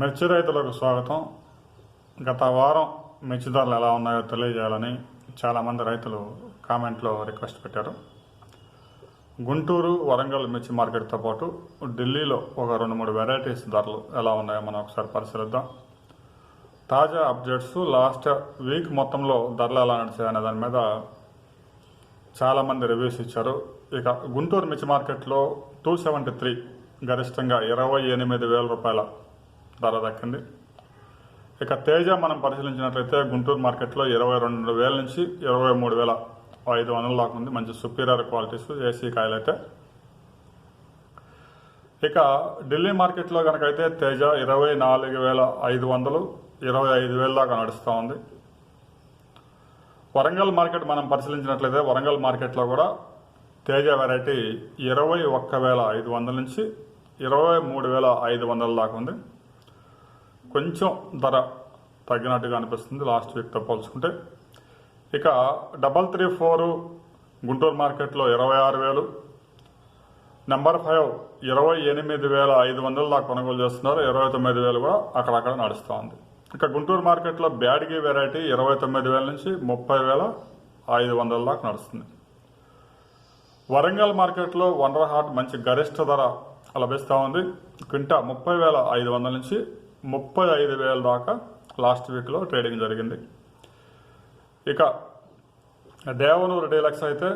మిర్చి రైతులకు స్వాగతం. గత వారం మిర్చి ధరలు ఎలా ఉన్నాయో తెలియజేయాలని చాలామంది రైతులు కామెంట్లో రిక్వెస్ట్ పెట్టారు. గుంటూరు వరంగల్ మిర్చి మార్కెట్తో పాటు ఢిల్లీలో ఒక రెండు మూడు వెరైటీస్ ధరలు ఎలా ఉన్నాయో మనం ఒకసారి పరిశీలిద్దాం. తాజా అప్డేట్స్ లాస్ట్ వీక్ మొత్తంలో ధరలు ఎలా నడిచాయనే దాని మీద చాలామంది రివ్యూస్ ఇచ్చారు. ఇక గుంటూరు మిర్చి మార్కెట్లో టూ సెవెంటీ త్రీ గరిష్టంగా ఇరవై ఎనిమిది వేల రూపాయల ధర దక్కింది ఇక తేజ మనం పరిశీలించినట్లయితే గుంటూరు మార్కెట్లో ఇరవై రెండు వేల నుంచి ఇరవై మూడు వేల ఐదు వందల దాకా ఉంది. మంచి సుపీరియర్ క్వాలిటీస్ ఏసీ కాయలు అయితే. ఇక ఢిల్లీ మార్కెట్లో కనుకైతే తేజ ఇరవై నాలుగు వేల ఐదు వందలు ఇరవై ఐదు వేల దాకా నడుస్తూ ఉంది. వరంగల్ మార్కెట్ మనం పరిశీలించినట్లయితే వరంగల్ మార్కెట్లో కూడా తేజ వెరైటీ ఇరవై ఒక్క వేల ఐదు వందల నుంచి ఇరవై మూడు వేల ఐదు వందల దాకా ఉంది. కొంచెం ధర తగ్గినట్టుగా అనిపిస్తుంది. లాస్ట్ వీక్తో పోల్చుకుంటే ఇక డబల్ త్రీ ఫోర్ గుంటూరు మార్కెట్లో ఇరవై ఆరు వేలు. నెంబర్ ఫైవ్ ఇరవై ఎనిమిది వేల ఐదు వందల దాకా కొనుగోలు చేస్తున్నారు. ఇరవై తొమ్మిది వేలు కూడా అక్కడక్కడ నడుస్తూ ఉంది. ఇక గుంటూరు మార్కెట్లో బ్యాడ్గి వెరైటీ ఇరవై తొమ్మిది వేల నుంచి ముప్పై వేల ఐదు వందల దాకా నడుస్తుంది. వరంగల్ మార్కెట్లో వండర్ హాట్ మంచి గరిష్ట ధర లభిస్తూ ఉంది. క్వింటా ముప్పై వేల ఐదు వందల నుంచి ముప్పై ఐదు వేల దాకా లాస్ట్ వీక్లో ట్రేడింగ్ జరిగింది. ఇక దేవనూరు డీలక్స్ అయితే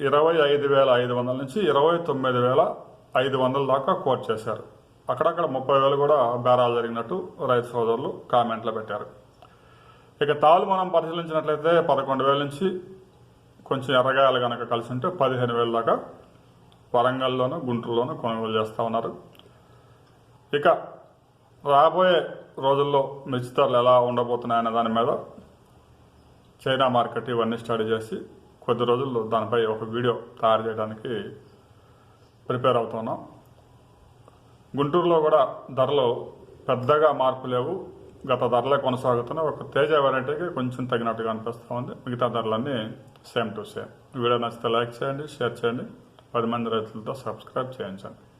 ఇరవై ఐదు వేల ఐదు వందల నుంచి ఇరవై తొమ్మిది వేల ఐదు వందల దాకా కోట్ చేశారు. అక్కడక్కడ ముప్పై వేలు కూడా బేరాలు జరిగినట్టు రైతు సోదరులు కామెంట్లో పెట్టారు. ఇక తాలు మనం పరిశీలించినట్లయితే పదకొండు వేల నుంచి కొంచెం ఎర్రగాయలు కనుక కలిసి ఉంటే పదిహేను వేల దాకా వరంగల్లోనూ గుంటూరులోనూ కొనుగోలు చేస్తూ ఉన్నారు. ఇక రాబోయే రోజుల్లో మిర్చి ఎలా ఉండబోతున్నాయనే దాని మీద చైనా మార్కెట్ ఇవన్నీ స్టడీ చేసి కొద్ది రోజుల్లో దానిపై ఒక వీడియో తయారు చేయడానికి ప్రిపేర్ అవుతున్నాం. గుంటూరులో కూడా ధరలు పెద్దగా మార్పు లేవు. గత ధరలే కొనసాగుతున్నాయి. ఒక తేజ వెరైటీకి కొంచెం తగినట్టుగా అనిపిస్తూ ఉంది. మిగతా ధరలన్నీ సేమ్ టు సేమ్ వీడియో నచ్చితే లైక్ చేయండి షేర్ చేయండి. పది మంది రైతులతో సబ్స్క్రైబ్ చేయించండి.